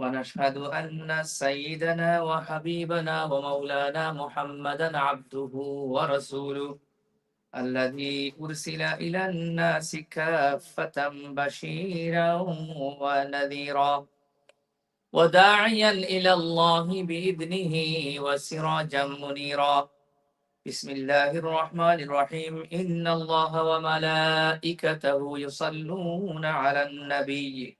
ونشهد أن سيدنا وحبيبنا ومولانا محمدا عبده ورسوله الذي أرسل إلى الناس كافة بشيرا ونذيرا وداعيا إلى الله بإذنه وسراجا منيرا. بسم الله الرحمن الرحيم. إن الله وملائكته يصلون على النبي.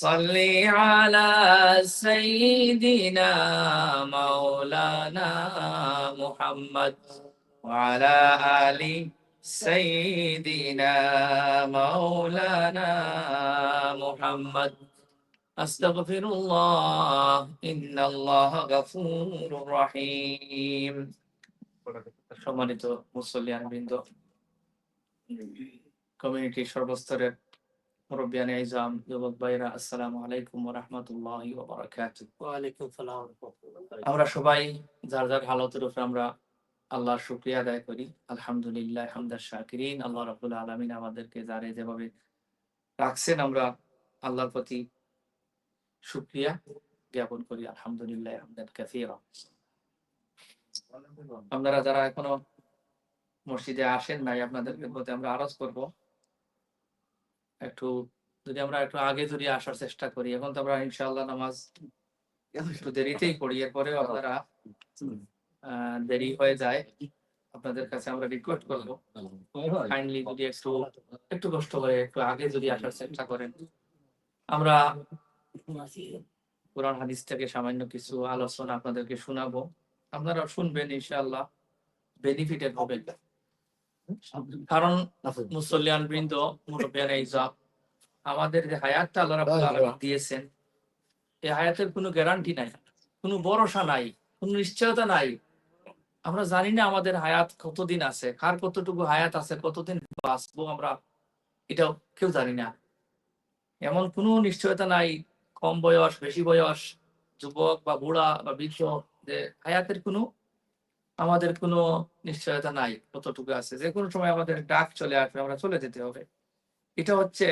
صل على سيدنا مولانا محمد وعلى آل سيدنا مولانا محمد أستغفر الله إن الله غفور رحيم সম্মানিত মুসল্লিয়ান বৃন্দ কমিউনিটির সর্বস্তরের মুরব্বিয়ান ইজাম যুবক ভাইরা আসসালামু আলাইকুম ওয়া রাহমাতুল্লাহি ওয়া বারাকাতুহু ওয়ালাইকুম সালাম ওয়া রাহমাতুল্লাহি। আমরা সবাই যার যার হালতের উপর আমরা আল্লাহর শুকরিয়া আদায় করি আলহামদুলিল্লাহ হামদার শাকিরিন আল্লাহ রাব্বুল আলামিন আমাদেরকে যারে যেভাবে রাখছেন আমরা আল্লাহর প্রতি শুকরিয়া জ্ঞাপন করি আলহামদুলিল্লাহ হামদান কাসীরা। আপনারা যারা এখনও মসজিদে আসেন নাই আপনাদের প্রতি আমরা আরজ করব। একটু, যদি আমরা একটু আগে যদি আসার চেষ্টা করি, এখন তো আমরা ইনশাআল্লাহ নামাজ একটু দেরিতেই পড়ি, এরপরেও আপনারা দেরি হয়ে যায়। আপনাদের কাছে আমরা রিকোয়েস্ট করব কাইন্ডলি যদি একটু একটু কষ্ট করে একটু আগে যদি আসার চেষ্টা করেন। আমরা কোরআন হাদিস থেকে সামান্য কিছু আলোচনা আপনাদেরকে শোনাবো। আপনারা শুনবেন ইনশাআল্লাহ বেনিফিটেড হবেন কারণ মুসল্লিয়ান বৃন্দ মুরব্বিয়ান আমাদের যে হায়াতটা আল্লাহ রাব্বুল আলামিন দিয়েছেন এই হায়াতের কোনো গ্যারান্টি নাই কোনো ভরসা নাই কোনো নিশ্চয়তা নাই। আমরা জানি না আমাদের হায়াত কতদিন আছে কার কতটুকু হায়াত আছে কতদিন বাঁচবো আমরা এটাও কেউ জানি না। এমন কোনো নিশ্চয়তা নাই কম বয়স বেশি বয়স যুবক বা বুড়া বা বৃদ্ধ যে হায়াতের কোনো আমাদের কোনো নিশ্চয়তা নাই, কতটুকু আছে? যে কোনো সময় আমাদের ডাক চলে আসবে, আমরা চলে যেতে হবে। এটা হচ্ছে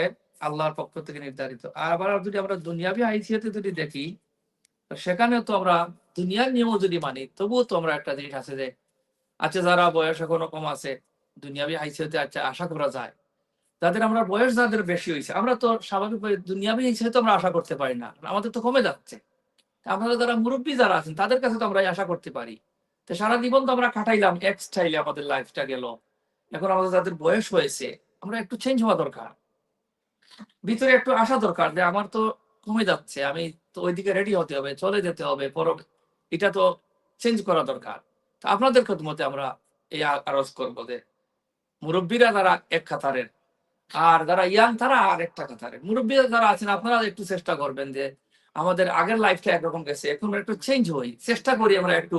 আল্লাহর পক্ষ থেকে নির্ধারিত। আর আবার যদি আমরা দুনিয়াবি আইসিয়াতে যদি দেখি, তো সেখানেও তো আমরা দুনিয়ার নিয়মও যদি মানি, তবুও তো আমরা একটা জিনিস আছে যে আচ্ছা যারা বয়স এখনও কম আছে, দুনিয়াবি হাইসিয়তে আচ্ছা আশা করা যায়। যাদের আমরা বয়স যাদের বেশি হয়েছে আমরা তো স্বাভাবিক দুনিয়াবি হাইসিয়তে আমরা আশা করতে পারি না আমাদের তো কমে যাচ্ছে। আপনারা যারা মুরব্বী যারা আছেন, তাদের কাছে তো আমরা আশা করতে পারি। তো সারা জীবন তো আমরা কাটাইলাম, এক স্টাইলে আমাদের লাইফটা গেল। এখন আমাদের যাদের বয়স হয়েছে, আমরা একটু চেঞ্জ হওয়া দরকার। ভিতরে একটু আসা দরকার যে আমার তো কমে যাচ্ছে, আমি তো ওইদিকে রেডি হতে হবে, চলে যেতে হবে পর এটা তো চেঞ্জ করা দরকার। তা আপনাদের মতে আমরা এই আরজ করব যে মুরব্বীরা যারা এক কাতারের, আর যারা ইয়াং তারা আর একটা কাতারের। মুরব্বীরা যারা আছেন, আপনারা একটু চেষ্টা করবেন যে আমাদের আগের লাইফটা একরকম গেছে, এখন একটু চেঞ্জ হই। চেষ্টা করি আমরা একটু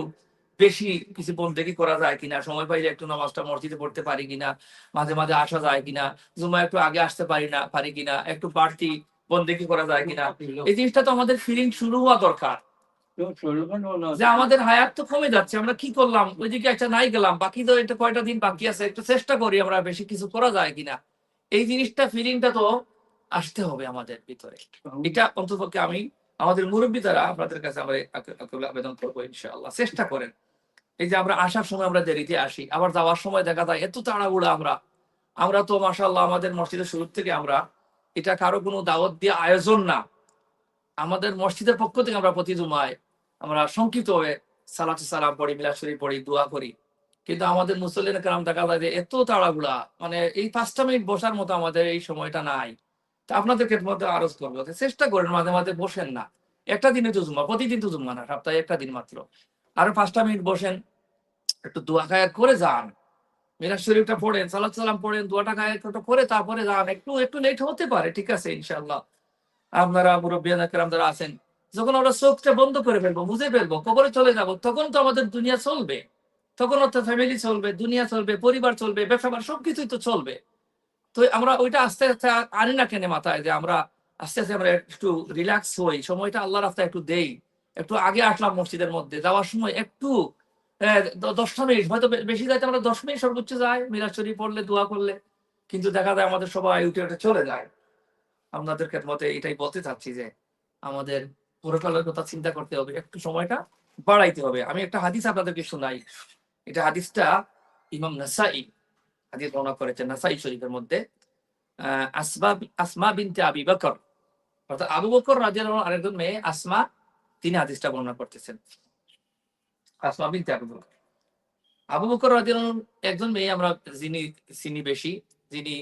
বেশি কিছু বন্দেগি করা যায় কিনা? সময় পাইলে একটু নামাজটা মসজিদে পড়তে পারি কিনা? মাঝে মাঝে আসা যায় কিনা? জুমা একটু আগে আসতে পারি না, পারি কিনা? একটু বাড়তি বন্দেগি করা যায় কিনা? এই জিনিসটা তো আমাদের ফিলিং শুরু হওয়া দরকার। যে আমাদের হায়াত তো কমে যাচ্ছে, আমরা কি করলাম? ওইদিকে একটা নাই গেলাম, বাকি তো এটা কয়টা দিন বাকি আছে, একটু চেষ্টা করি আমরা বেশি কিছু করা যায় কিনা। এই জিনিসটা ফিলিংটা তো আসতে হবে আমাদের ভিতরে। এটা অন্ততপক্ষে আমি, আমাদের মুরব্বী দ্বারা আপনাদের কাছে আমরা আবেদন করব ইনশাআল্লাহ। চেষ্টা করেন। এই যে আমরা আসার সময় আমরা দেরিতে আসি, আবার যাওয়ার সময় দেখা যায় এত তাড়াহুড়া আমরা। আমরা তো মাশাআল্লাহ আমাদের মসজিদের শুরু থেকে আমরা এটা কারও কোনো দাওয়াত দিয়ে আয়োজন না। আমাদের মসজিদের পক্ষ থেকে আমরা প্রতি জুমায় আমরা সংক্ষিপ্ত হয়ে সালাতু সালাম পড়ি, মিলাদ পড়ি, দোয়া করি। কিন্তু আমাদের মুসলিম কালাম দেখা যায় যে এত তাড়াহুড়া মানে এই পাঁচটা মিনিট বসার মতো আমাদের এই সময়টা নাই। তা আপনাদেরকে মধ্যে আরজ করব। চেষ্টা করেন মাঝে মাঝে বসেন না। একটা দিনে তো জুম্মা প্রতিদিন তো জুম্মা না, সপ্তাহে একটা দিন মাত্র। আরও পাঁচটা মিনিট বসেন। একটু দোয়া খায়াত করে যান। মিরাজ শরীফটা পড়েন, সালাত সালাম পড়েন, দোয়াটা খায়াত করে তারপরে যান। একটু একটু লেট হতে পারে, ঠিক আছে ইনশাল্লাহ আপনারা একরাম যারা আছেন, যখন আমরা চোখটা বন্ধ করে ফেলব, বুঝে ফেলব, কবরে চলে যাব, তখন তো আমাদের দুনিয়া চলবে। তখন তো ফ্যামিলি চলবে, দুনিয়া চলবে, পরিবার চলবে, ব্যবসা সবকিছুই তো চলবে। তো আমরা ওইটা আস্তে আস্তে আনি না কেনে মাথায় যে আমরা আস্তে আস্তে আমরা একটু রিল্যাক্স হই, সময়টা আল্লাহ রাস্তায় একটু দেই। একটু আগে আসলাম মসজিদের মধ্যে, যাওয়ার সময় একটু দশটা মিনিট, হয়তো বেশি যাইতে আমরা দশ মিনিট সর্বোচ্চ যাই মিরাজ শরীফ পড়লে, দোয়া করলে, কিন্তু দেখা যায় আমাদের সবাই উঠে উঠে চলে যায়। আপনাদেরকে মতে এটাই বলতে চাচ্ছি যে, আমাদের পরকালের কথা চিন্তা করতে হবে, একটু সময়টা বাড়াইতে হবে। আমি একটা হাদিস আপনাদেরকে শোনাই। এটা হাদিসটা ইমাম নাসাই হাদিস বর্ণনা করেছেন, নাসাই শরীফের মধ্যে আসমা আসমা বিনতে আবি বকর, অর্থাৎ আবু বকর আনহু আরেকজন মেয়ে, আসমা তিনি হাদিসটা বর্ণনা করতেছেন। আবু বকর। একজন মেয়ে আমরা যিনি চিনি বেশি, যিনি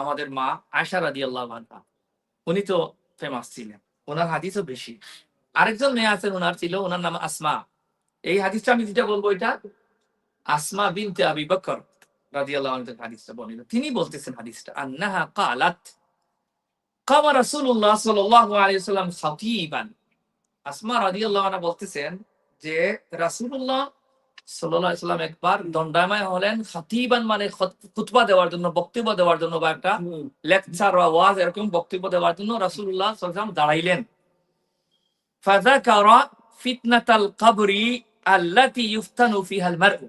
আমাদের মা আয়সা রাদিয়াল্লাহু আনহা। উনি তো ফেমাস ছিলেন, ওনার হাদিসও বেশি। আরেকজন মেয়ে আছেন, ওনার ছিল, ওনার নাম আসমা। এই হাদিসটা আমি যেটা বলব এটা, আসমা বিনতে আবি বকর আনহু থেকে হাদিসটা বর্ণিত। তিনি বলতেছেন হাদিসটা, আন্নাহা কালাত, কামা রাসূলুল্লাহ সাল্লাল্লাহু আলাইহি ওয়াসাল্লাম খাতীবান আসমা বলতেছেন যে রাসূলুল্লাহ সাল্লাল্লাহু আলাইহি একবার হলেন খাতীবান মানে খুতবা দেওয়ার জন্য বক্তব্য দেওয়ার জন্য বা একটা লেকচার বা ওয়াজ এরকম বক্তব্য দেওয়ার জন্য আলাইহি ওয়াসাল্লাম দাঁড়াইলেন। ফিতনাতাল কবরি আল্লাতী ইউফতানু ফিহাল মারউ।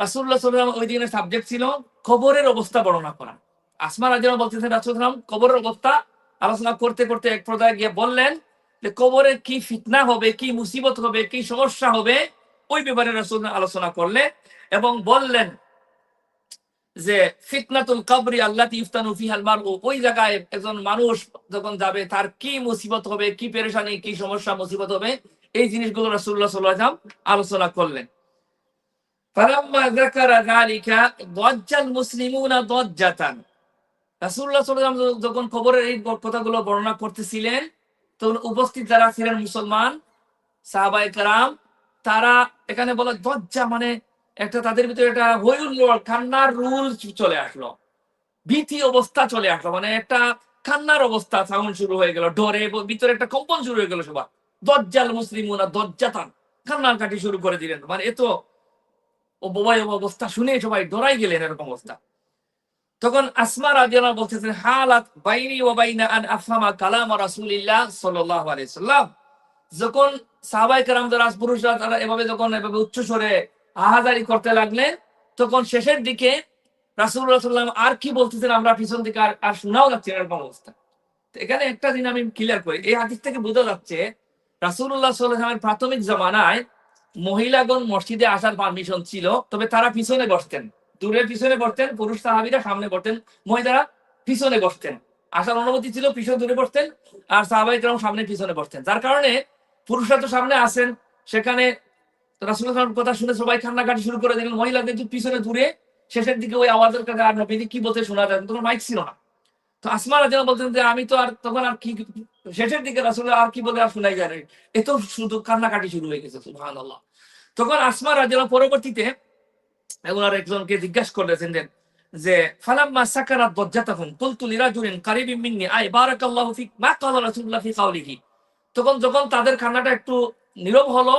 আলাইহি ওয়াসাল্লাম ওই দিনের সাবজেক্ট ছিল কবরের অবস্থা বর্ণনা করা। আসমা রাদিয়াল্লাহু বলতেছেন সাল্লাল্লাহু কবরের অবস্থা আলোচনা করতে করতে এক পর্যায়ে গিয়ে বললেন যে কবরে কি ফিতনা হবে, কি মুসিবত হবে, কি সমস্যা হবে, ওই ব্যাপারে রাসূল আলোচনা করলেন এবং বললেন যে ফিতনাতুল কবরি আল্লাহ ইফতানু ফিহাল মারউ, ওই জায়গায় একজন মানুষ যখন যাবে, তার কি মুসিবত হবে, কি পেরেশানি, কি সমস্যা, মুসিবত হবে, এই জিনিসগুলো আলাইহি ওয়াসাল্লাম আলোচনা করলেন। যখন খবরের এই কথাগুলো বর্ণনা করতেছিলেন তখন উপস্থিত যারা ছিলেন মুসলমান, সাহাবায়ে কেরাম, তারা এখানে বলে দজ্জা মানে একটা তাদের ভিতরে একটা হইহুল্লোড় কান্নার রুল চলে আসলো। ভীতি অবস্থা চলে আসলো। মানে একটা কান্নার অবস্থা সাউন্ড শুরু হয়ে গেল, ডরে ভিতরে একটা কম্পন শুরু হয়ে গেল সবার। দজ্জাল মুসলিমুনা, দজ্জাতান কান্নার কাটি শুরু করে দিলেন। মানে এত অবস্থা শুনে সবাই ডরাই গেলেন এরকম অবস্থা। তখন আসমা রাদিয়াল্লাহু বলতেছেন, হালাত বাইনি ওয়া বাইনা আন আফহামা কালাম রাসূলিল্লাহ সাল্লাল্লাহু আলাইহি সাল্লাম। যখন সাহাবায়ে কেরাম যারা পুরুষরা তারা এভাবে যখন এভাবে উচ্চ স্বরে আহাজারি করতে লাগলেন তখন শেষের দিকে রাসূলুল্লাহ সাল্লাম আর কি বলতেছেন, আমরা পিছন দিকে আর আর শোনাও যাচ্ছে এরকম অবস্থা। এখানে একটা দিন আমি ক্লিয়ার করি, এই হাদিস থেকে বোঝা যাচ্ছে, রাসূলুল্লাহ সাল্লাল্লাহু আলাইহি প্রাথমিক জামানায় মহিলাগণ মসজিদে আসার পারমিশন ছিল, তবে তারা পিছনে বসতেন। দূরের পিছনে বসতেন, পুরুষ সাহাবীরা সামনে বসতেন, মহিলারা পিছনে বসতেন। আসার অনুমতি ছিল পিছনে দূরে বসতেন আর সাহাবাই কেরাম সামনে পিছনে বসতেন। যার কারণে পুরুষরা তো সামনে আসেন, সেখানে রাসুলের কথা শুনে সবাই কান্নাকাটি শুরু করে দিলেন। মহিলাদের একটু পিছনে দূরে, শেষের দিকে ওই আওয়াজের কাছে, আর নবীজি কি বলতে শোনা যায় তখন মাইক ছিল না। তো আসমা রাজিনা বলতেন যে, আমি তো আর তখন আর কি শেষের দিকে রাসুল আর কি বলে আর শোনাই যায় না। এ শুধু কান্নাকাটি শুরু হয়ে গেছে আল্লাহ তখন আসমা রাজিনা পরবর্তীতে ওনার একজনকে যে ফালাম্মা মিন্নি আই বারাকাল্লাহু ফিক মা রাসূলুল্লাহ ফি তখন যখন তাদের কান্নাটা একটু নীরব হলো,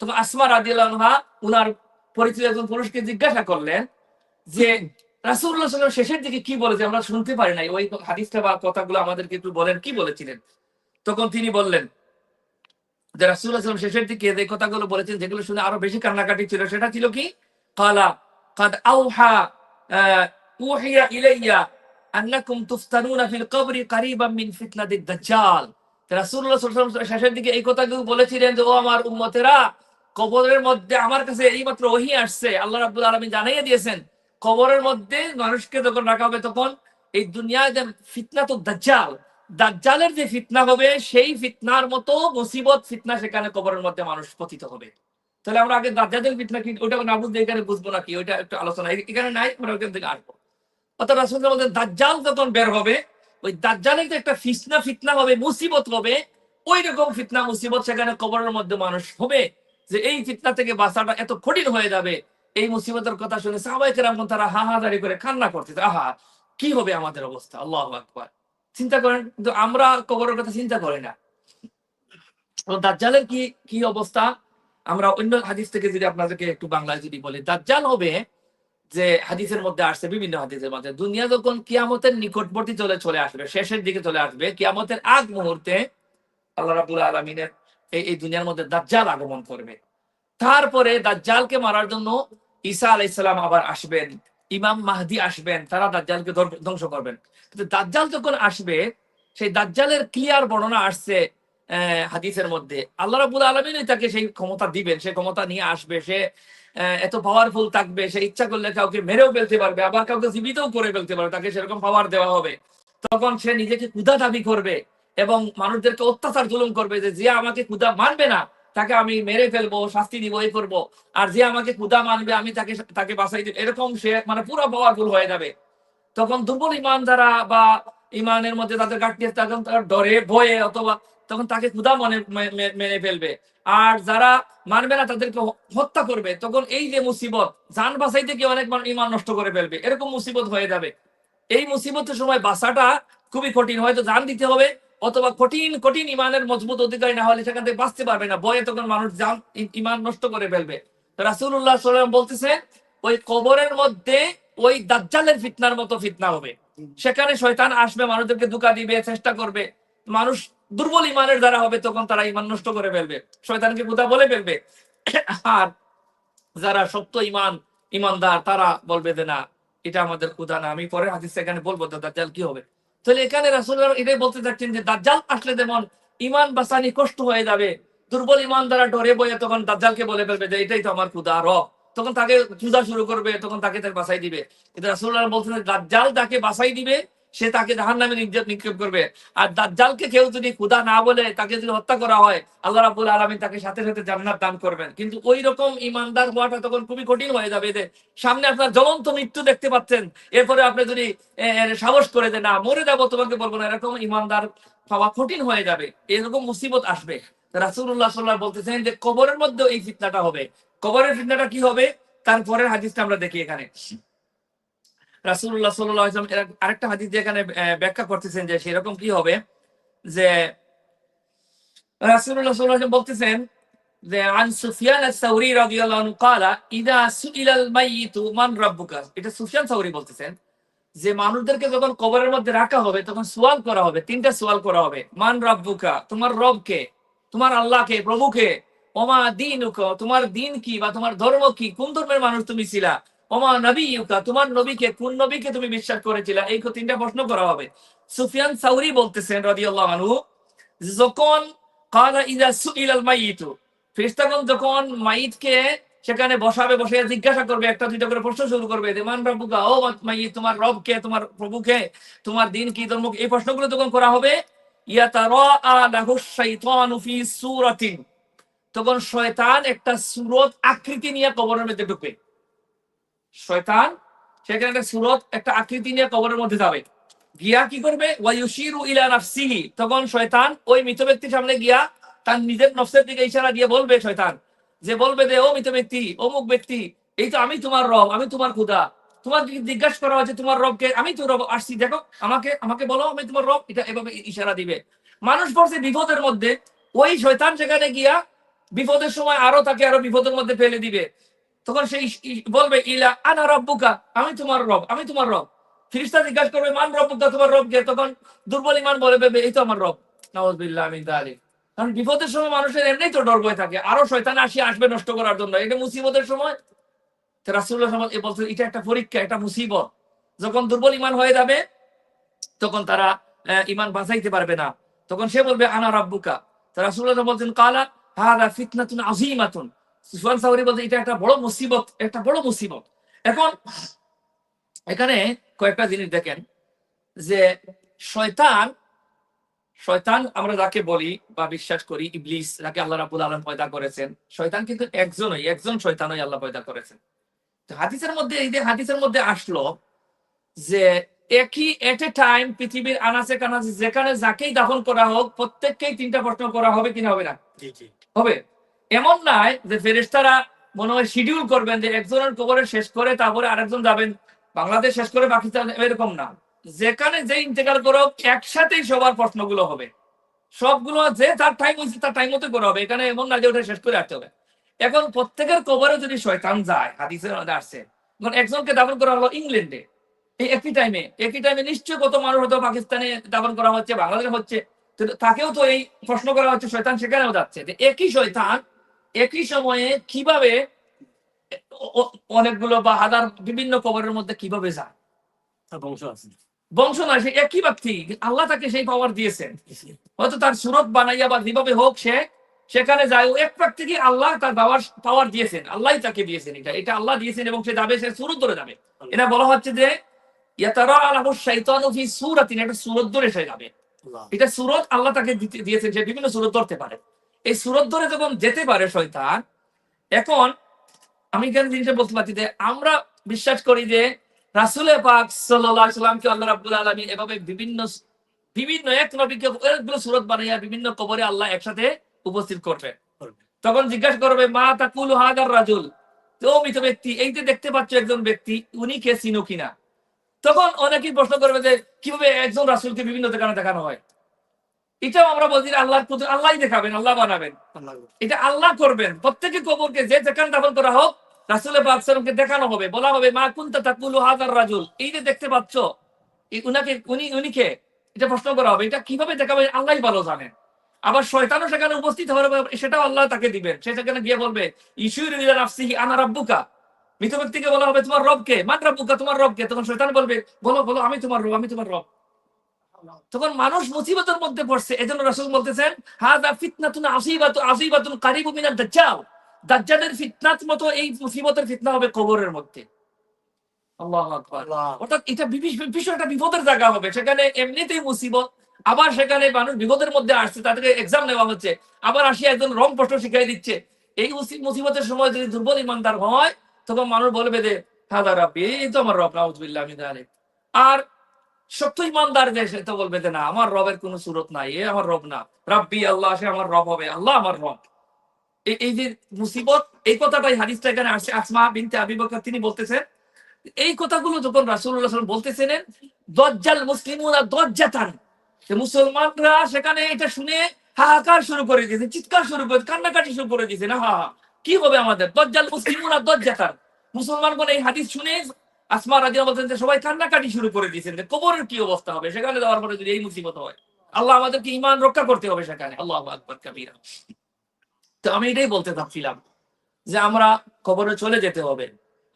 তখন আসমা রাদিয়াল্লাহু আনহা উনার পরিচিত একজন পুরুষকে জিজ্ঞাসা করলেন যে, রাসূলুল্লাহ সাল্লাল্লাহু শেষের দিকে কি বলেছে? আমরা শুনতে পারি নাই। ওই হাদিসটা বা কথাগুলো আমাদেরকে একটু বলেন, কি বলেছিলেন? তখন তিনি বললেন যে, রাসূলুল্লাহ সাল্লাল্লাহু শেষের দিকে যে কথাগুলো বলেছেন, যেগুলো শুনে আরও বেশি কান্নাকাটি ছিল, সেটা ছিল কি? কালা قد أوحى آه، أوحي إلي أنكم تفتنون في القبر قريبا من فتنة الدجال রাসূলুল্লাহ সাল্লাল্লাহু আলাইহি ওয়াসাল্লাম শেষের দিকে এই কথাগুলো বলেছিলেন যে ও আমার উম্মতেরা কবরের মধ্যে আমার কাছে এইমাত্র ওহি আসছে আল্লাহ রাব্বুল আলামিন জানাইয়ে দিয়েছেন কবরের মধ্যে মানুষকে যখন রাখা হবে তখন এই দুনিয়ায় যে ফিতনা তো দাজ্জাল দাজ্জালের যে ফিতনা হবে সেই ফিতনার মতো মুসিবত ফিতনা সেখানে কবরের মধ্যে মানুষ পতিত হবে তাহলে আমরা আগে দাজ্জালের ফিতনা কি ওটা না বুঝলে এখানে বুঝব না কি, ওইটা একটু আলোচনা। এখানে নাই, আমরা ওইখান থেকে আসব অর্থাৎ রাসূল বলতেন দাজ্জাল যখন বের হবে, ওই দাজ্জালের একটা ফিতনা ফিতনা হবে, মুসিবত হবে ওই রকম ফিতনা, মুসিবত সেখানে কবরের মধ্যে মানুষ হবে, যে এই ফিতনা থেকে বাঁচাটা এত কঠিন হয়ে যাবে। এই মুসিবতের কথা শুনে সাহাবাই কেরাম তারা হাহাদারি করে কান্না করতেছে, আহা, কি হবে আমাদের অবস্থা? আল্লাহ আকবার। চিন্তা করেন, কিন্তু আমরা কবরের কথা চিন্তা করি না। দাজ্জালের কি কি অবস্থা? আমরা অন্য হাদিস থেকে যদি আপনাদেরকে একটু বাংলায় যদি বলি, দাজ্জাল হবে যে হাদিসের মধ্যে আসছে বিভিন্ন হাদিসের মধ্যে, দুনিয়া যখন কিয়ামতের নিকটবর্তী চলে চলে আসবে, শেষের দিকে চলে আসবে, কিয়ামতের আগ মুহূর্তে আল্লাহ রাবুল আলমিনের এই এই দুনিয়ার মধ্যে দাজ্জাল আগমন করবে। তারপরে দাজ্জালকে মারার জন্য ঈসা আলাইসালাম আবার আসবেন, ইমাম মাহদি আসবেন, তারা দাজ্জালকে ধ্বংস- করবেন। কিন্তু দাজ্জাল যখন আসবে, সেই দাজ্জালের ক্লিয়ার বর্ণনা আসছে হাদিসের মধ্যে। আল্লাহ রাবুল আলমিনই তাকে সেই ক্ষমতা দিবেন, সে ক্ষমতা নিয়ে আসবে, সে এত পাওয়ারফুল থাকবে, সে ইচ্ছা করলে কাউকে মেরেও ফেলতে পারবে, আবার কাউকে জীবিতও করে ফেলতে পারবে, তাকে সেরকম পাওয়ার দেওয়া হবে। তখন সে নিজেকে ক্ষুধা দাবি করবে এবং মানুষদেরকে অত্যাচার জুলুম করবে যে যে আমাকে ক্ষুধা মানবে না, তাকে আমি মেরে ফেলব, শাস্তি দিব এই করব। আর যে আমাকে ক্ষুধা মানবে, আমি তাকে তাকে বাঁচাই দিব। এরকম সে মানে পুরো পাওয়ারফুল হয়ে যাবে। তখন দুর্বল ইমান যারা বা ইমানের মধ্যে তাদের ঘাটতি তখন তারা ডরে, ভয়ে অথবা তখন তাকে ক্ষুধা মনে মেনে ফেলবে। আর যারা মানবে না তাদেরকে হত্যা করবে। তখন এই যে মুসিবত যান বাঁচাইতে গিয়ে অনেক মানুষ ইমান নষ্ট করে ফেলবে। এরকম মুসিবত হয়ে যাবে। এই মুসিবতের সময় বাঁচাটা খুবই কঠিন। হয়তো জান দিতে হবে অথবা কঠিন কঠিন ইমানের মজবুত অধিকারী না হলে সেখান থেকে বাঁচতে পারবে না। ভয়ে তখন মানুষ জান ইমান নষ্ট করে ফেলবে। রাসুল্লাহ সাল্লাম বলতেছে ওই কবরের মধ্যে ওই দাজ্জালের ফিতনার মতো ফিতনা হবে। সেখানে শয়তান আসবে মানুষদেরকে দুকা দিবে চেষ্টা করবে। মানুষ দুর্বল ইমানের দ্বারা হবে, তখন তারা ইমান নষ্ট করে ফেলবে। শয়তানকে কোথা বলে ফেলবে। আর যারা সত্য ইমান, ইমানদার, তারা বলবে যে, না, এটা আমাদের ক্ষুধা না। আমি পরে হাদিস এখানে বলব দাজ্জাল কি হবে? তাহলে এখানে রাসুল এটাই বলতে চাচ্ছেন যে, দাজ্জাল আসলে যেমন ইমান বাঁচানি কষ্ট হয়ে যাবে, দুর্বল ইমান দ্বারা ডরে বয়ে তখন দাজ্জালকে বলে ফেলবে যে, এটাই তো আমার ক্ষুধা, রব। তখন তাকে পূজা শুরু করবে, তখন তাকে তাকে বাঁচাই দিবে। কিন্তু রাসুল্লাহ বলছেন দাজ্জাল তাকে বাঁচাই দিবে সে তাকে জাহান নামে নিক্ষেপ করবে। আর দাজ্জালকে কেউ যদি ক্ষুধা না বলে তাকে যদি হত্যা করা হয়, আল্লাহ রাবুল আলমী তাকে সাথে সাথে জান্নাত দান করবেন। কিন্তু ওই রকম ইমানদার হওয়াটা তখন খুবই কঠিন হয়ে যাবে। যে সামনে আপনার জ্বলন্ত মৃত্যু দেখতে পাচ্ছেন। এরপরে আপনি যদি সাহস করে যে, না, মরে যাব, তোমাকে বলব না, এরকম ইমানদার পাওয়া কঠিন হয়ে যাবে। এরকম মুসিবত আসবে। রাসুল্লাহ সাল্লাহ বলতেছেন যে, কবরের মধ্যে এই ফিতনাটা হবে। কবরের ফিতনাটা কি হবে? তারপরের হাদিসটা আমরা দেখি এখানে। রাসুল্লাহ আরেকটা হাদিস যেখানে ব্যাখ্যা করতেছেন যে সেরকম কি হবে? যে রাসুল্লাহ বলতেছেন যে, আন সুফিয়ান কালা, ইদা মান এটা সুফিয়ান বলতেছেন। যে মানুষদেরকে যখন কবরের মধ্যে রাখা হবে, তখন সোয়াল করা হবে, তিনটা সোয়াল করা হবে। মান রাব্বুকা? তোমার রব কে তোমার আল্লাহ কে ওমা দিন তোমার দিন কি? বা তোমার ধর্ম কি? কোন ধর্মের মানুষ তুমি ছিলা? ওমা নবী ইউকা তোমার নবীকে, কোন নবীকে তুমি বিশ্বাস করেছিলা? এই তিনটা প্রশ্ন করা হবে। সুফিয়ান সাউরি বলতেছেন রাদিয়াল্লাহু আনহু, যখন কালা ইদা সুইলাল মাইয়িতু ফেরেশতাগণ যখন মাইতকে সেখানে বসাবে বসে জিজ্ঞাসা করবে, একটা দুইটা করে প্রশ্ন শুরু করবে, যে, মান রব্বুকা, ও মাইয়িত তোমার রব কে তোমার প্রভু কে তোমার দিন কি, ধর্ম এই প্রশ্নগুলো যখন করা হবে শাইতানু ফি সূরাতিন। তখন শয়তান একটা সুরত আকৃতি নিয়ে কবরের মধ্যে ঢুকবে। শয়তান, সেখানে একটা সুরত, একটা আকৃতি নিয়ে কবরের মধ্যে যাবে। গিয়া কি করবে? তখন শয়তান ওই মৃত ব্যক্তির সামনে গিয়া তার নিজের নফসের দিকে ইশারা দিয়ে বলবে, শয়তান, যে বলবে যে, ও মৃত ব্যক্তি, অমুক ব্যক্তি, এই তো আমি তোমার রব, আমি তোমার খুদা। তোমার জিজ্ঞাসা করা হয়েছে তোমার রবকে? আমি তো রব আসছি, দেখো, আমাকে আমাকে বলো, আমি তোমার রব। এটা এভাবে ইশারা দিবে। মানুষ পড়ছে বিপদের মধ্যে। ওই শয়তান সেখানে গিয়া বিপদের সময় আরও তাকে আরও বিপদের মধ্যে ফেলে দিবে। তখন সেই বলবে, ইলা আনা রব্বুকা, আমি তোমার রব, আমি তোমার রব। ফিরিস্তা জিজ্ঞাসা করবে, মান রব্বুকা, তোমার রব কে? তখন দুর্বল ইমান বলে বেবে এই তো আমার রব। নওয়াজবিল্লাহ আমি তালিক কারণ বিপদের সময় মানুষের এমনি তো ডর ভয় থাকে। আরও শয়তান আসি, আসবে নষ্ট করার জন্য। এটা মুসিবতের সময়। রাসূলুল্লাহ সাল্লাল্লাহু আলাইহি এটা একটা পরীক্ষা, এটা মুসিবত। যখন দুর্বল ইমান হয়ে যাবে, তখন তারা ইমান বাঁচাইতে পারবে না। তখন সে বলবে, আনা রাব্বুকা। তো রাসূলুল্লাহ বলছেন, কালা হাদা ফিতনাতুন আযীমাতুন। সুফয়ান সাউরি বলতে এটা একটা বড় মুসিবত একটা বড় মুসিবত। এখন এখানে কয়েকটা জিনিস দেখেন যে শয়তান শয়তান আমরা যাকে বলি বা বিশ্বাস করি ইবলিস যাকে আল্লাহ রাবুল আলম পয়দা করেছেন শয়তান কিন্তু একজনই একজন শয়তানই আল্লাহ পয়দা করেছেন। তো হাদিসের মধ্যে এই যে হাদিসের মধ্যে আসলো যে একই এট এ টাইম পৃথিবীর আনাচে কানাচে যেখানে যাকেই দাফন করা হোক প্রত্যেককেই তিনটা প্রশ্ন করা হবে কিনা হবে না? হবে? এমন নয় যে ফেরেশতারা মনে হয় শিডিউল করবেন যে একজনের কবরে শেষ করে তারপরে আরেকজন যাবেন, বাংলাদেশ শেষ করে পাকিস্তান, এরকম না। যেখানে যে ইন্তেকাল করো একসাথেই সবার প্রশ্নগুলো হবে। সবগুলো যে তার টাইম হয়েছে, তার টাইম মতো করা হবে। এখানে এমন না যে ওটা শেষ করে আসতে হবে। এখন প্রত্যেকের কবরে যদি শয়তান যায়, হাদিসের মধ্যে আসছে এখন একজনকে দাফন করা হলো ইংল্যান্ডে, এই একই টাইমে একই টাইমে নিশ্চয় কত মানুষ হয়তো পাকিস্তানে দাফন করা হচ্ছে, বাংলাদেশে হচ্ছে তাকেও তো এই প্রশ্ন করা হচ্ছে, শয়তান সেখানেও যাচ্ছে। যে একই শয়তান একই সময়ে কীভাবে অনেকগুলো বা হাজার বিভিন্ন কবরের মধ্যে কীভাবে যায়? বংশ আছে। বংশ নয় সে একই ব্যক্তি। আল্লাহ তাকে সেই পাওয়ার দিয়েছেন। হয়তো তার সুরত বানাইয়া বা যেভাবে হোক সে সেখানে যায়। এক ব্যক্তিকে আল্লাহ তার পাওয়ার পাওয়ার দিয়েছেন। আল্লাহ তাকে দিয়েছেন এটা। এটা আল্লাহ দিয়েছেন এবং সে যাবে সে সুরত ধরে যাবে। এটা বলা হচ্ছে যে ইয়াতারা আলাহু শাইতানু ফি সূরাতিন। এটা সুরত ধরে সে যাবে। এটা সুরত আল্লাহ তাকে দিয়েছেন। যে বিভিন্ন সুরত ধরতে পারে। এই সুরত ধরে যখন যেতে পারে শয়তান, এখন আমি এখানে জিনিসটা বলতে পারছি যে আমরা বিশ্বাস করি যে রাসুলে পাক সাল্লাহ সাল্লামকে আল্লাহ রাবুল আলমী এভাবে বিভিন্ন বিভিন্ন এক নবীকে অনেকগুলো সুরত বানাইয়া বিভিন্ন কবরে আল্লাহ একসাথে উপস্থিত করবে। তখন জিজ্ঞাসা করবে, মা তাকুল হাদার রাজুল? তো ব্যক্তি, এই যে দেখতে পাচ্ছ একজন ব্যক্তি, উনি কে, চিনো কিনা? তখন অনেকেই প্রশ্ন করবে যে কীভাবে একজন রাসুলকে বিভিন্ন দেখানো দেখানো হয়? এটাও আমরা বলছি প্রতি আল্লাহ দেখাবেন, আল্লাহ বানাবেন। আল্লাহ এটা আল্লাহ করবেন। প্রত্যেকে কবরকে যে যেখানে দাফন করা হোক বাদশাহকে দেখানো হবে, বলা হবে, মা কুন্তা তাকুলু হাজার রাজুল? এই যে দেখতে পাচ্ছ উনাকে, উনি, উনিকে এটা প্রশ্ন করা হবে, এটা কীভাবে দেখাবে আল্লাহ ভালো জানেন? আবার শয়তানও সেখানে উপস্থিত হবে, সেটাও আল্লাহ তাকে দিবেন। সে সেখানে গিয়ে বলবে ইসুর আনা রাব্বুকা। মৃত ব্যক্তিকে বলা হবে, তোমার রবকে। মান রাব্বুকা? তোমার রবকে? তখন শয়তান বলবে, বলো বলো, আমি তোমার রব, আমি তোমার রব। তখন মানুষ মুসিবতের মধ্যে পড়ছে এজন্য রাসূল বলতেছেন হাদা ফিতনাতুন আসিবাতু আসিবাতুন কারিবু মিনাদ দাজ্জাল। দাজ্জালের ফিতনাত মতো এই মুসিবতের ফিতনা হবে কবরের মধ্যে। আল্লাহু অর্থাৎ এটা ভীষণ একটা বিপদের জায়গা হবে। সেখানে এমনিতেই মুসিবত আবার সেখানে মানুষ বিপদের মধ্যে আসছে তাদেরকে এক্সাম নেওয়া হচ্ছে আবার আসিয়া একজন রং প্রশ্ন শিখাই দিচ্ছে। এই মুসি- মুসিবতের সময় যদি দুর্বল ইমানদার হয় তখন মানুষ বলবে যে হাদা রাব্বি এই তো আমার রব নাউজুবিল্লাহ মিন যালিক। আর সত্য ইমানদার যে, সে তো বলবে যে, না, আমার রবের সুরত নাই, এ আমার রব না। রাব্বি আল্লাহ, সে আমার রব হবে, আল্লাহ আমার রব। এই- যে মুসিবত, এই কথাটাই এখানে আসমা বিনতে তিনি বলতেছেন, এই কথাগুলো যখন রাসূলুল্লাহ সাল্লাল্লাহু বলতেছেন দজ্জাল মুসলিমুনা দজ্জাতান। মুসলমানরা সেখানে এটা শুনে হাহাকার শুরু করে দিয়েছে, চিৎকার শুরু করে, কান্নাকাটি শুরু করে দিয়েছে। না হা, কি হবে আমাদের? দজ্জাল মুসলিমুনা দজ্জাতান। মুসলমানগণ এই হাদিস শুনে আসমা রাজিয়া বলতেন যে সবাই কান্নাকাটি শুরু করে দিয়েছেন যে কবরের কি অবস্থা হবে? সেখানে যাওয়ার পরে যদি এই মুসিবত হয়, আল্লাহ আমাদেরকে ইমান রক্ষা করতে হবে সেখানে। আল্লাহ আকবর কাবিরা। তো আমি এটাই বলতে চাচ্ছিলাম যে আমরা কবরে চলে যেতে হবে।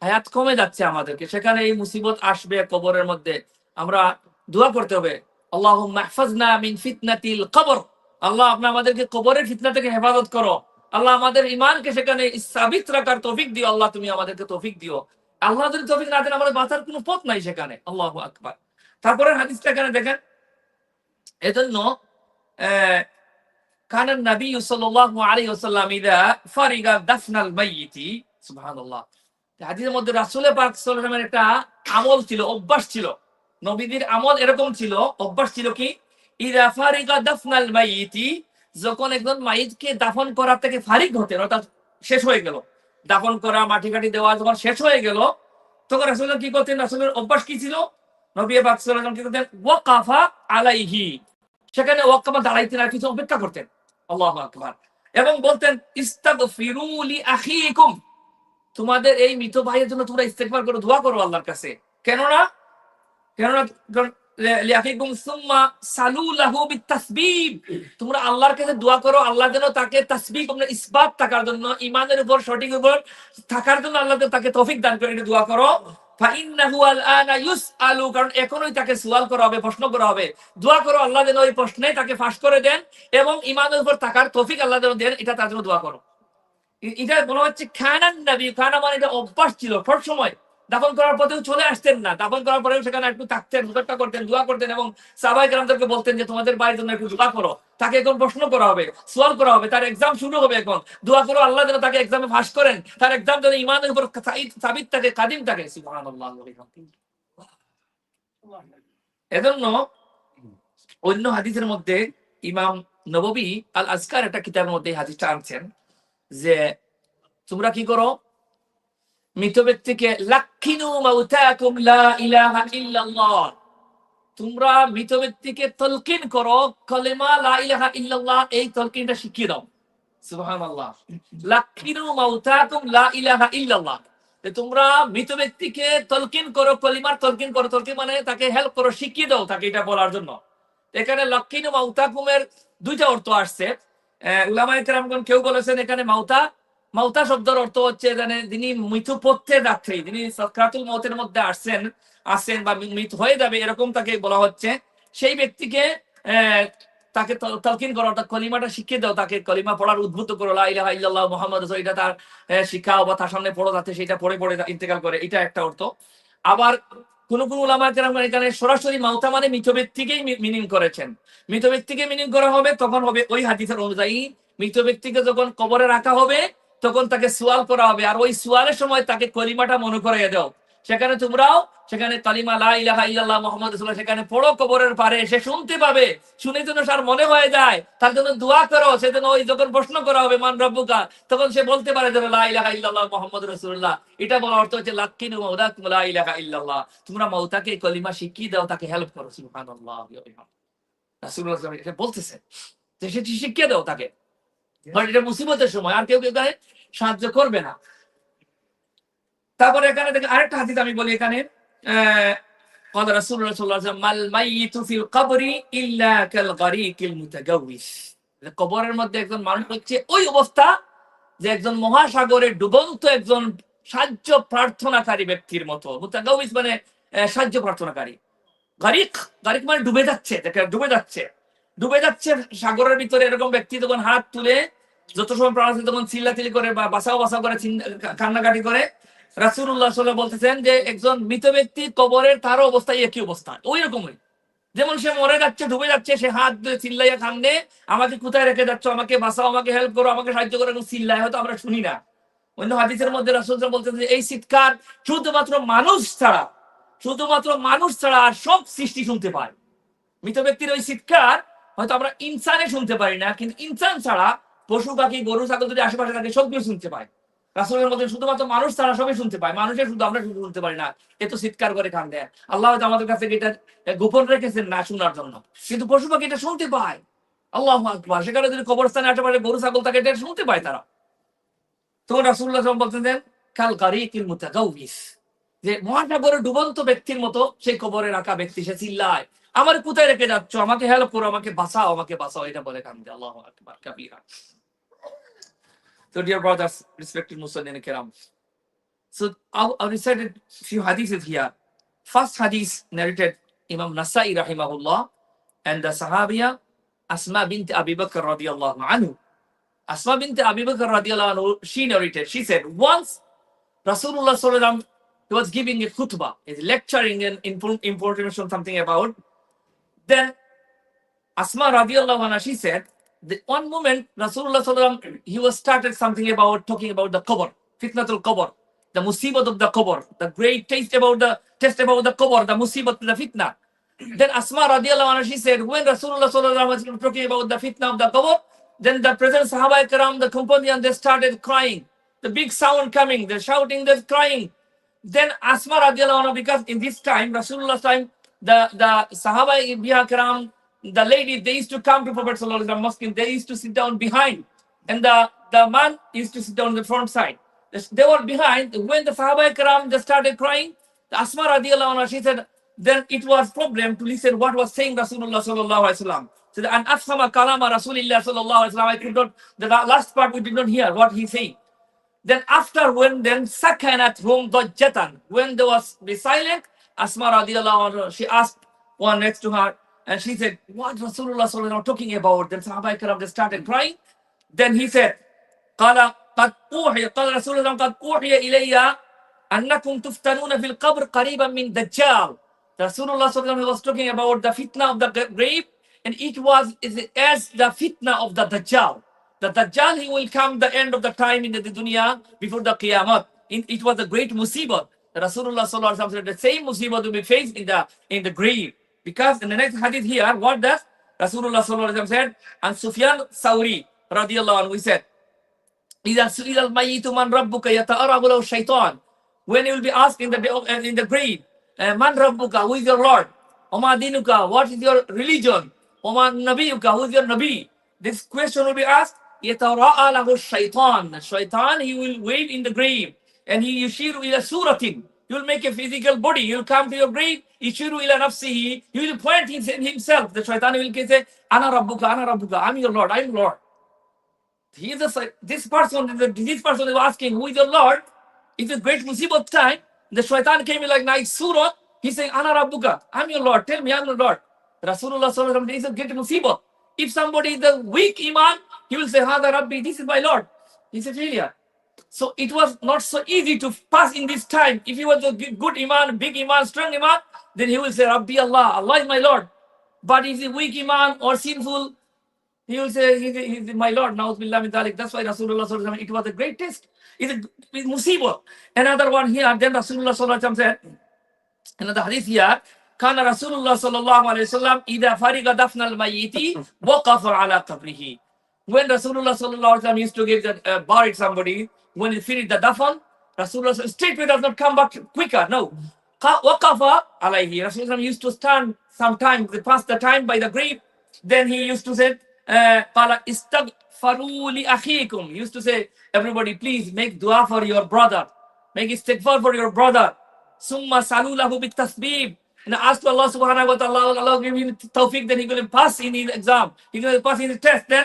হায়াত কমে যাচ্ছে আমাদেরকে। সেখানে এই মুসিবত আসবে কবরের মধ্যে। আমরা দোয়া করতে হবে আল্লাহ মাহফাজনা মিন ফিতনাতিল কবর। আল্লাহ, আপনি আমাদেরকে কবরের ফিতনা থেকে হেফাজত করো। আল্লাহ, আমাদের ইমানকে সেখানে সাবিত রাখার তৌফিক দিও। আল্লাহ, তুমি আমাদেরকে তৌফিক দিও। আল্লাহ যদি তৌফিক না দেন, আমাদের বাঁচার কোনো পথ নাই সেখানে। আল্লাহ আকবার। তারপরে হাদিসটা এখানে দেখেন। এজন্য কানান নবী সাল্লাল্লাহু আলাইহি ইদা ফারিগা দাফনাল হাদিসের মধ্যে পাক একটা আমল ছিল, অভ্যাস ছিল। নবীদের আমল এরকম ছিল, অভ্যাস ছিল কি? ইদা ফারিগা দাফনাল মাইয়িতি, যখন একজন মাইতকে দাফন করা থেকে ফারিক হতেন, অর্থাৎ শেষ হয়ে গেল। দাফন করা, মাটি কাটি দেওয়া যখন শেষ হয়ে গেল, তখন রাসূল কি করতেন? রাসূলের অভ্যাস কি ছিল? নবী ওয়াসাল্লাম কি করতেন? ওয়াকাফা আলাইহি। সেখানে ওয়াকাফা দাঁড়াইতেন আর কিছু অপেক্ষা করতেন। আল্লাহু আকবার। এবং বলতেন, ইস্তাগফিরু লি আখিকুম। তোমাদের এই মৃত ভাইয়ের জন্য তোমরা ইস্তেগফার করো, দোয়া করো আল্লাহর কাছে। কেননা? কেননা তোমরা আল্লাহর কাছে দোয়া করো, আল্লাহ যেন তাকে তাসবিহ, তোমরা ইসবাত থাকার জন্য ইমানের উপর, সঠিক উপর থাকার জন্য আল্লাহ তাকে তৌফিক দান করে দোয়া করো। এখনই তাকে সওয়াল করা হবে, প্রশ্ন করা হবে। দোয়া করো, আল্লাহ যেন ওই প্রশ্নে তাকে ফাঁস করে দেন এবং ইমানের উপর থাকার তফিক আল্লাহ যেন দেন, এটা তার জন্য দোয়া করো। এটা বলা হচ্ছে খানান নবী, খানা মানে এটা অভ্যাস ছিল সব সময় দাফন করার পথেও চলে আসতেন না। দাফন করার পরেও সেখানে একটু থাকতেন হুকারটা করতেন, দোয়া করতেন এবং সাবাই গ্রামদেরকে বলতেন যে, তোমাদের ভাইয়ের জন্য একটু দোয়া করো। তাকে এখন প্রশ্ন করা হবে সোয়াল করা হবে, তার এক্সাম শুরু হবে এখন। দোয়া করো, আল্লাহ যেন তাকে এক্সামে পাস করেন। তার এক্সাম যেন ইমানের উপর সাবিত থাকে, কাদিম থাকে। এজন্য অন্য হাদিসের মধ্যে ইমাম নববী আল আজকার একটা কিতাবের মধ্যে হাদিসটা আনছেন যে, তোমরা কি করো? মৃত ব্যক্তিকে তোমরা মৃত ব্যক্তিকে তলকিন করো, কলেমা এই তলকিনটা শিখিয়ে দাও। তলকিন করো মানে তাকে হেল্প করো তাকে এটা বলার জন্য। এখানে দুইটা অর্থ আসছে। কেউ বলেছেন এখানে মাউতা মাউতা শব্দের অর্থ হচ্ছে এখানে মৃত্যু পথ্যের রাত্রি যিনি সক্রাতুল মতের মধ্যে আসছেন আসছেন বা মৃত হয়ে যাবে এরকম তাকে বলা হচ্ছে। সেই ব্যক্তিকে তাকে তল- তালকিন করো অর্থাৎ কলিমাটা শিখিয়ে দাও তাকে কলিমা পড়ার উদ্বুদ্ধ করো, লা ইলাহা ইল্লাল্লাহ এটা তার শিক্ষা বা তার সামনে পড়ো যাতে সেটা পড়ে পড়ে ইন্তেকাল করে, এটা একটা অর্থ। আবার কোন কোন উলামা এখানে সরাসরি মাউতা মানে মৃত ব্যক্তিকেই মিনিং করেছেন। মৃত ব্যক্তিকে মিনিং করা হবে, তখন হবে ওই হাদিসের অনুযায়ী মৃত ব্যক্তিকে যখন কবরে রাখা হবে তখন তাকে সোয়াল করা হবে। আর ওই সোয়ালের সময় তাকে কলিমাটা মনে করিয়ে দাও। সেখানে তোমরাও, সেখানে কালিমা লা মুহাম্মদ সেখানে পড়ো, কবরের পারে সে শুনতে পাবে। শুনে যেন তার মনে হয়ে যায়, তার জন্য দোয়া করো, সে যেন ওই যখন প্রশ্ন করা হবে, মান রব্বুকা, তখন সে বলতে পারে যেন লা ইলাহা মুহাম্মদ রাসূলুল্লাহ। এটা বলা অর্থ হচ্ছে লাক্কিনু মাউদাকুম লা ইলাহা তোমরা মাউতাকে কলিমা শিখিয়ে দাও, তাকে হেল্প করো এটা বলতেছে, যে সেটি শিখিয়ে দাও তাকে। কারণ এটা মুসিবতের সময়, আর কেউ কেউ এখানে সাহায্য করবে না। তারপরে এখানে দেখে আরেকটা হাদিস আমি বলি এখানে কবরের মধ্যে একজন মানুষ হচ্ছে ওই অবস্থা যে একজন মহাসাগরে ডুবন্ত একজন সাহায্য প্রার্থনাকারী ব্যক্তির মতো। মুতাগাউস মানে সাহায্য প্রার্থনাকারী। গারিক গারিক মানে ডুবে যাচ্ছে ডুবে যাচ্ছে। ডুবে যাচ্ছে সাগরের ভিতরে এরকম ব্যক্তি তখন হাত তুলে যত সময় প্রাণ আছে তখন চিল্লাচিল্লি করে বা বাসাও বাসাও করে কান্নাকাটি করে। রাসূলুল্লাহ সাল্লাল্লাহু বলতেছেন যে একজন মৃত ব্যক্তি কবরের তারও অবস্থা একই অবস্থা, ওই রকমই। যেমন সে মরে যাচ্ছে, ডুবে যাচ্ছে, সে হাত দিয়ে চিল্লাইয়া কান্দে, আমাকে কোথায় রেখে যাচ্ছ? আমাকে বাঁচাও, আমাকে হেল্প করো, আমাকে সাহায্য করো এরকম চিল্লায়, হয়তো আমরা শুনি না। অন্য হাদিসের মধ্যে রাসূল বলতেন যে এই চিৎকার শুধুমাত্র মানুষ ছাড়া, শুধুমাত্র মানুষ ছাড়া আর সব সৃষ্টি শুনতে পায়। মৃত ব্যক্তির ওই চিৎকার হয়তো আমরা ইনসানে শুনতে পারি না, কিন্তু ইনসান ছাড়া পশু, পাখি, গরু, ছাগল যদি আশেপাশে থাকে সব কিছু শুনতে পায়। রাসূলের মধ্যে শুধুমাত্র মানুষ ছাড়া সবাই শুনতে পায়, মানুষের শুধু আমরা শুধু শুনতে পারি না এত চিৎকার করে কান দেয়। আল্লাহ হয়তো আমাদের কাছে এটা গোপন রেখেছেন না শোনার জন্য, কিন্তু পশু, পাখি এটা শুনতে পায়। আল্লাহ সেখানে যদি কবরস্থানে আশেপাশে গরু, ছাগল থাকে, এটা শুনতে পায় তারা। তখন ওয়াসাল্লাম বলতেন কাল গারিকিল মুতাগাউবিস যে মহাসাগরে ডুবন্ত ব্যক্তির মতো সেই কবরে রাখা ব্যক্তি, সে চিল্লায়। আমার কোথায় রেখে যাচ্ছ আমাকে হেল্প করো আমাকে বাঁচাও আমাকে বাঁচাও এটা বলে কান্দে আল্লাহ আকবার কাবীরা So dear brothers, respected Muslimin Kiram. So I, I recited few hadiths here. First hadith narrated Imam Nasai rahimahullah and the Sahabiya Asma bint Abi Bakr radiallahu anhu. Asma bint Abi Bakr radiallahu anhu, she narrated, she said, once Rasulullah sallallahu he was giving a khutbah, he's lecturing an important information something about. then Asma radiallahu anha, she said, the one moment Rasulullah he was started something about talking about the qabr, fitnatul qabr, the musibat of the qabr, the great taste about the test about the qabr, the musibat, the fitna. Then Asma radiallahu anha, she said, when Rasulullah was talking about the fitna of the qabr, then the present Sahaba Karam, the companion, they started crying. The big sound coming, they're shouting, they're crying. Then Asma radiallahu anha, because in this time, Rasulullah's time, the, the Sahaba Karam, the lady, they used to come to Prophet Sallallahu mosque, and they used to sit down behind. And the, the man used to sit down on the front side. They were behind. When the Sahaba Karam, they started crying, the Asma radiallahu anha, she said, then it was problem to listen what was saying Rasulullah Sallallahu Alaihi Wasallam. So the, and afsama kalama Rasulullah Sallallahu Alaihi Wasallam, I could not, the last part we did not hear what he saying. Then after when then sakanat hum dajjatan, when there was be silent, Asma radiallahu anha, she asked one next to her, and she said, What Rasulullah sallallahu alaihi wasallam talking about? Then Sahaba Ikram they started crying. Then he said, قال قد أوحي قال رسول الله قد أوحي إلي أنكم تفتنون في القبر قريبا من دجال. Rasulullah sallallahu alaihi wasallam was talking about the fitna of the grave, and it was is as the fitna of the Dajjal. The Dajjal he will come the end of the time in the dunya before the Qiyamah. It, it was a great musibah. Rasulullah sallallahu said the same musibah will be faced in the in the grave. Because in the next hadith here, what does Rasulullah sallallahu alaihi said? And Sufyan Sauri radiallahu anhu, he said, when he will be asked in the uh, in the grave, uh, Man Rabbuka, who is your Lord? Oma Dinuka, what is your religion? Oma Nabiyuka, who is your Nabi? This question will be asked. Yatara'a lahu shaitan. Shaitan, he will wait in the grave and he yushiru ila suratin. You'll make a physical body. You'll come to your grave. Yushiru ila nafsihi. He will point himself. The shaitan will say, Ana rabbuka, ana rabbuka. I'm your Lord. I'm Lord. He is a, this person, this person is asking, who is your Lord? It's a great musibat time. The shaitan came in like nice surah. He's saying, Ana rabbuka. I'm your Lord. Tell me, I'm your Lord. Rasulullah sallallahu is great musibat. If somebody is a weak iman, he will say, Hada Rabbi, this is my Lord. He's a failure. So it was not so easy to pass in this time. If he was a g- good iman, big iman, strong iman, then he will say, Rabbi Allah, Allah is my Lord. But if he's a weak iman or sinful, he will say, he's, he's my Lord. Na'udzubillah min dhalik. That's why Rasulullah sallallahu alaihi wasallam, it was a great test. It's a it's musibah. Another one here, then Rasulullah sallallahu alaihi wasallam said, another hadith here, كان رسول الله صلى الله عليه وسلم إذا فرغ دفن الميت وقف على قبره. when Rasulullah sallallahu used to give that, uh, buried somebody, when he finished the dafan, Rasulullah said, straightway does not come back quicker. No. Waqafa alayhi. Rasulullah used to stand sometimes, they passed the time by the grave. Then he used to say, uh, Qala istaghfaru li akhikum. used to say, everybody, please make dua for your brother. Make istighfar for your brother. Summa salulahu bit tasbib. And ask to Allah subhanahu wa ta'ala, Allah give him tawfiq, then he's going to pass in his exam. He's going to pass in his test. Then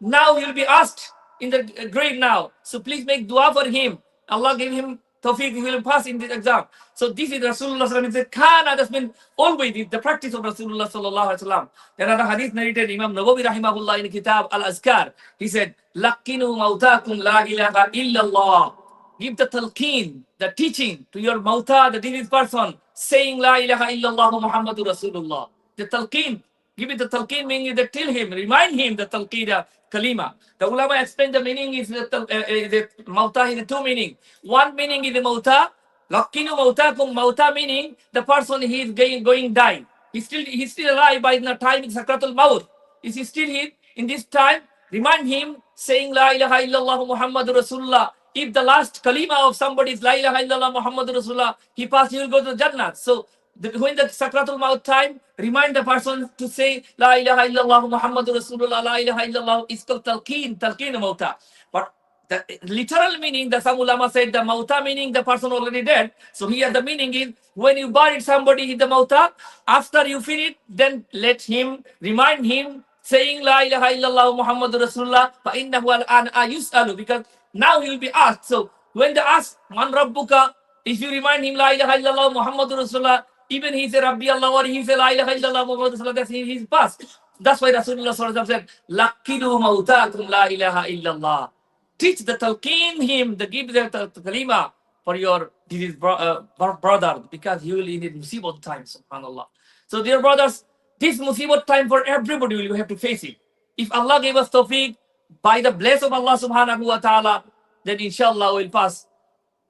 now he will be asked in the grave now. So please make dua for him. Allah give him tawfiq, he will pass in this exam. So this is Rasulullah sallallahu alaihi wasallam. That's been always the practice of Rasulullah sallallahu alaihi wasallam. There are the hadith narrated Imam Nawawi rahimahullah in Kitab Al-Azkar. He said, Lakinu mautakum la ilaha illallah. Give the talqeen, the teaching to your mauta, the deceased person, saying La ilaha illallah Muhammadur Rasulullah. The talqeen, give it the talqeen meaning that tell him, remind him the talqeen, the kalima. The ulama explain the meaning is the, uh, the mauta is two meaning. One meaning is the mauta, Lakinu mautakum mauta meaning the person he is going, going die. He's still he's still alive by the time it's sakratul maut. Is he still here in this time? Remind him saying La ilaha illallah Muhammadur Rasulullah. If the last kalima of somebody is La ilaha illallah Muhammadur Rasulullah, he passed, he will go to Jannah. So when the sakratul maut time, remind the person to say La ilaha illallah Muhammadur Rasulullah, La ilaha illallah is called talqeen, talqeen mauta. But the literal meaning, the some ulama said the mauta meaning the person already dead. So here the meaning is when you buried somebody in the mauta, after you finish, then let him remind him saying La ilaha illallah Muhammadur Rasulullah fa innahu al-an ah, yus'alu because now he will be asked. So when they ask Man Rabbuka, if you remind him La ilaha illallah Muhammadur Rasulullah, even he say Rabbi Allah or he say La ilaha illallah that's he- he's passed. That's why Rasulullah sallallahu alaihi wasallam said, Lakidu mautakum la ilaha illallah teach the talqeen him, the give the kalima for your this bro, uh, brother because he will in it musibah time, subhanallah. So, dear brothers, this musibah time for everybody will have to face it. If Allah gave us tawfiq by the bless of Allah subhanahu wa ta'ala, then inshallah we'll pass.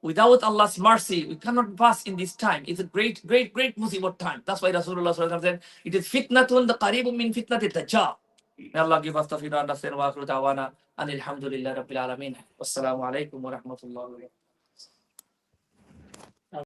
Without Allah's mercy, we cannot pass in this time. It's a great, great, great musibah time. That's why Rasulullah said, it is fitnatun the qaribun min fitnati dajjal. May Allah give us tawfiq to understand wa akhiru da'wana and alhamdulillah rabbil alameen. Wassalamu alaikum wa rahmatullahi wa barakatuh.